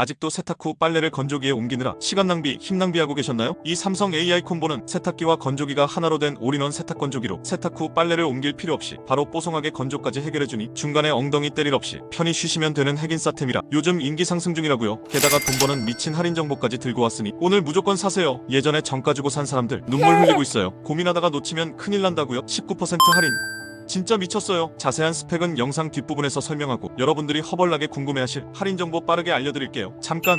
아직도 세탁 후 빨래를 건조기에 옮기느라 시간 낭비, 힘 낭비하고 계셨나요? 이 삼성 AI 콤보는 세탁기와 건조기가 하나로 된 올인원 세탁 건조기로 세탁 후 빨래를 옮길 필요 없이 바로 뽀송하게 건조까지 해결해주니 중간에 엉덩이 때릴 없이 편히 쉬시면 되는 핵인싸템이라 요즘 인기 상승 중이라고요. 게다가 돈 버는 미친 할인 정보까지 들고 왔으니 오늘 무조건 사세요. 예전에 정가 주고 산 사람들 눈물 흘리고 있어요. 고민하다가 놓치면 큰일 난다고요. 19% 할인. 진짜 미쳤어요. 자세한 스펙은 영상 뒷부분에서 설명하고 여러분들이 허벌나게 궁금해하실 할인 정보 빠르게 알려드릴게요. 잠깐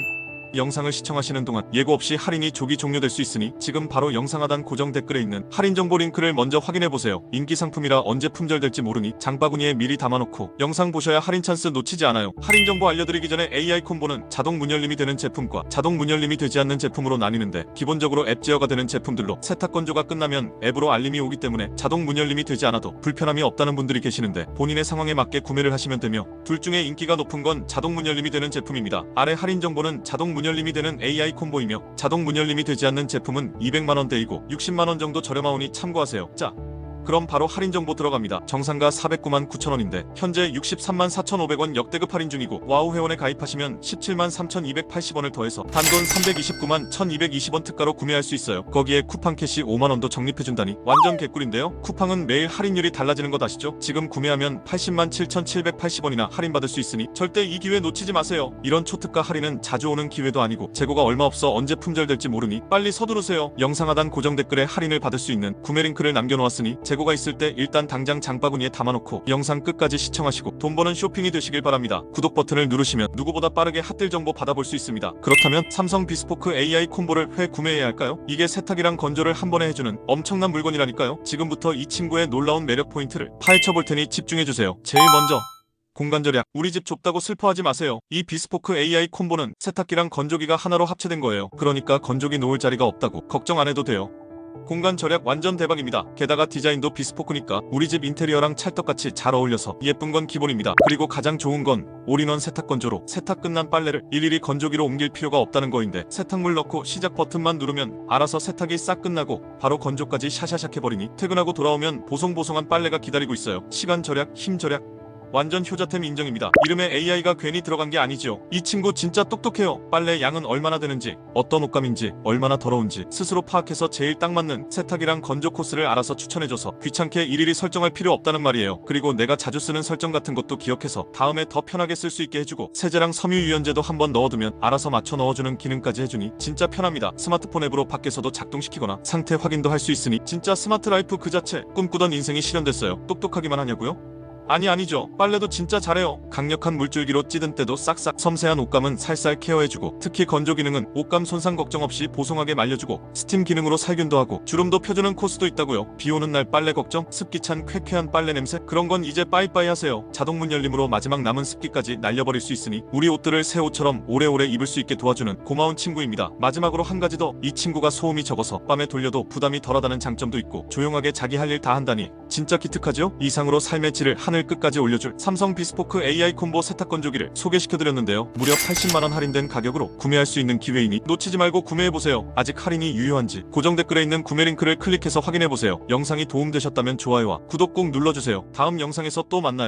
영상을 시청하시는 동안 예고 없이 할인이 조기 종료될 수 있으니 지금 바로 영상 하단 고정 댓글에 있는 할인 정보 링크를 먼저 확인해 보세요. 인기 상품이라 언제 품절될지 모르니 장바구니에 미리 담아놓고 영상 보셔야 할인 찬스 놓치지 않아요. 할인 정보 알려드리기 전에 AI 콤보는 자동 문열림이 되는 제품과 자동 문열림이 되지 않는 제품으로 나뉘는데 기본적으로 앱 제어가 되는 제품들로 세탁 건조가 끝나면 앱으로 알림이 오기 때문에 자동 문열림이 되지 않아도 불편함이 없다는 분들이 계시는데 본인의 상황에 맞게 구매를 하시면 되며 둘 중에 인기가 높은 건 자동 문열림이 되는 제품입니다. 아래 할인 정보는 자동 문 열림이 되는 AI 콤보이며 자동 문열림이 되지 않는 제품은 200만원대이고 60만원 정도 저렴하오니 참고하세요. 자, 그럼 바로 할인 정보 들어갑니다. 정상가 409만 9천원인데 현재 63만 4,500원 역대급 할인 중이고 와우 회원에 가입하시면 17만 3,280원을 더해서 단돈 329만 1,220원 특가로 구매할 수 있어요. 거기에 쿠팡 캐시 5만 원도 적립해준다니 완전 개꿀인데요. 쿠팡은 매일 할인율이 달라지는 것 아시죠? 지금 구매하면 80만 7,780원이나 할인받을 수 있으니 절대 이 기회 놓치지 마세요. 이런 초특가 할인은 자주 오는 기회도 아니고 재고가 얼마 없어 언제 품절될지 모르니 빨리 서두르세요. 영상 하단 고정 댓글에 할인을 받을 수 있는 구매 링크를 남겨놓았으니 재고 가 있을 때 일단 당장 장바구니에 담아놓고 영상 끝까지 시청하시고 돈 버는 쇼핑이 되시길 바랍니다. 구독 버튼을 누르시면 누구보다 빠르게 핫딜 정보 받아볼 수 있습니다. 그렇다면 삼성 비스포크 AI 콤보를 회 구매해야 할까요? 이게 세탁이랑 건조를 한 번에 해주는 엄청난 물건이라니까요. 지금부터 이 친구의 놀라운 매력 포인트를 파헤쳐 볼 테니 집중해주세요. 제일 먼저 공간 절약. 우리 집 좁다고 슬퍼하지 마세요. 이 비스포크 AI 콤보는 세탁기랑 건조기가 하나로 합체된 거예요. 그러니까 건조기 놓을 자리가 없다고 걱정 안 해도 돼요. 공간 절약 완전 대박입니다. 게다가 디자인도 비스포크니까 우리 집 인테리어랑 찰떡같이 잘 어울려서 예쁜 건 기본입니다. 그리고 가장 좋은 건 올인원 세탁 건조로 세탁 끝난 빨래를 일일이 건조기로 옮길 필요가 없다는 거인데 세탁물 넣고 시작 버튼만 누르면 알아서 세탁이 싹 끝나고 바로 건조까지 샤샤샥 해버리니 퇴근하고 돌아오면 보송보송한 빨래가 기다리고 있어요. 시간 절약, 힘 절약, 완전 효자템 인정입니다. 이름에 AI가 괜히 들어간 게 아니지요. 이 친구 진짜 똑똑해요. 빨래 양은 얼마나 되는지, 어떤 옷감인지, 얼마나 더러운지 스스로 파악해서 제일 딱 맞는 세탁이랑 건조 코스를 알아서 추천해줘서 귀찮게 일일이 설정할 필요 없다는 말이에요. 그리고 내가 자주 쓰는 설정 같은 것도 기억해서 다음에 더 편하게 쓸 수 있게 해주고 세제랑 섬유 유연제도 한번 넣어두면 알아서 맞춰 넣어주는 기능까지 해주니 진짜 편합니다. 스마트폰 앱으로 밖에서도 작동시키거나 상태 확인도 할 수 있으니 진짜 스마트 라이프 그 자체 꿈꾸던 인생이 실현됐어요. 똑똑하기만 하냐고요? 아니 아니죠. 빨래도 진짜 잘해요. 강력한 물줄기로 찌든 때도 싹싹 섬세한 옷감은 살살 케어해주고 특히 건조 기능은 옷감 손상 걱정 없이 보송하게 말려주고 스팀 기능으로 살균도 하고 주름도 펴주는 코스도 있다고요. 비 오는 날 빨래 걱정, 습기 찬 쾌쾌한 빨래 냄새 그런 건 이제 빠이빠이 하세요. 자동 문 열림으로 마지막 남은 습기까지 날려버릴 수 있으니 우리 옷들을 새 옷처럼 오래오래 입을 수 있게 도와주는 고마운 친구입니다. 마지막으로 한 가지 더 이 친구가 소음이 적어서 밤에 돌려도 부담이 덜하다는 장점도 있고 조용하게 자기 할 일 다 한다니 진짜 기특하죠? 이상으로 삶의 질을 하늘 끝까지 올려줄 삼성 비스포크 AI 콤보 세탁 건조기를 소개시켜드렸는데요. 무려 80만원 할인된 가격으로 구매할 수 있는 기회이니 놓치지 말고 구매해보세요. 아직 할인이 유효한지 고정 댓글에 있는 구매 링크를 클릭해서 확인해보세요. 영상이 도움되셨다면 좋아요와 구독 꼭 눌러주세요. 다음 영상에서 또 만나요.